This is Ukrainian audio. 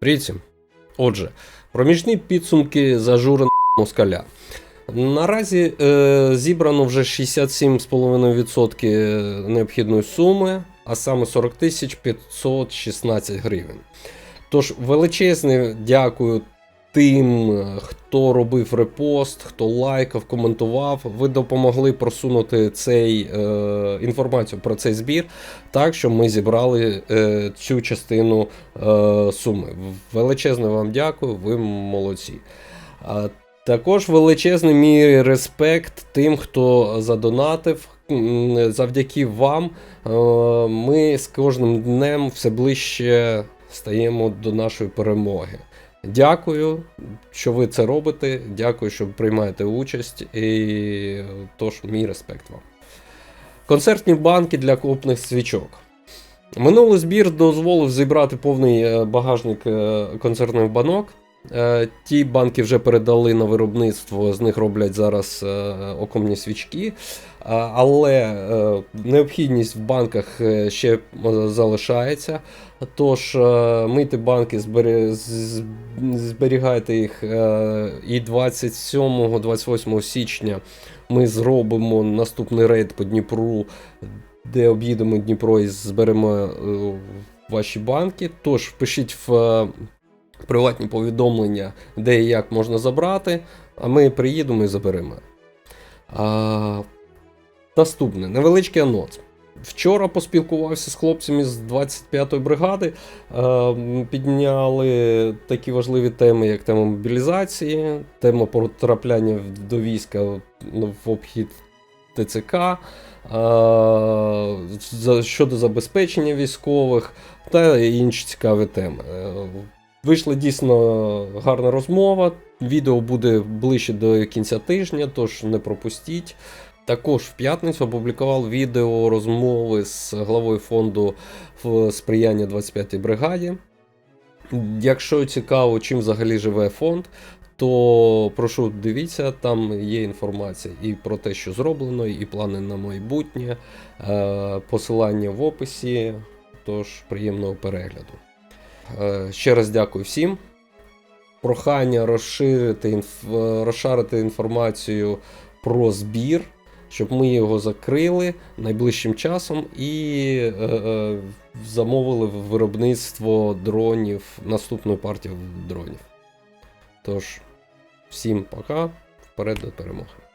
Привіт. Отже, проміжні підсумки зажуреного москаля. Наразі е, зібрано вже 67,5% необхідної суми, а саме 40 516 гривень. Тож величезне дякую тим, хто робив репост, хто лайкав, коментував. Ви допомогли просунути цей, е, інформацію про цей збір, так що ми зібрали е, цю частину е, суми. Величезне вам дякую, ви молодці. Також величезний мій респект тим, хто задонатив. Завдяки вам е, ми з кожним днем все ближче стаємо до нашої перемоги. Дякую, що ви це робите. Дякую, що приймаєте участь. І тож, мій респект вам. Концертні банки для купних свічок. Минулий збір дозволив зібрати повний е, багажник е, концертних банок. Е, Ті банки вже передали на виробництво, з них роблять зараз е, окомні свічки. Але е, необхідність в банках ще залишається. Тож мийте банки, збері- зберігайте їх. І 27-28 січня ми зробимо наступний рейд по Дніпру, де об'їдемо Дніпро і зберемо ваші банки. Тож пишіть в приватні повідомлення, де і як можна забрати, а ми приїдемо і заберемо. А, наступне невеличкий анонс. Вчора поспілкувався з хлопцями з 25-ї бригади. Е, підняли такі важливі теми, як тема мобілізації, тема потрапляння до війська ну, в обхід ТЦК, е, щодо забезпечення військових та інші цікаві теми. Вийшла дійсно гарна розмова. Відео буде ближче до кінця тижня, тож не пропустіть. Також в п'ятницю опублікував відео розмови з главою фонду сприяння 25-й бригаді. Якщо цікаво, чим взагалі живе фонд, то прошу дивіться, там є інформація і про те, що зроблено, і плани на майбутнє, е, посилання в описі. Тож приємного перегляду. Е, Ще раз дякую всім. Прохання розширити інф... е, розшарити інформацію про збір, щоб ми його закрили найближчим часом і е, е, замовили виробництво дронів, наступну партію дронів. Тож, всім пока, вперед до перемоги.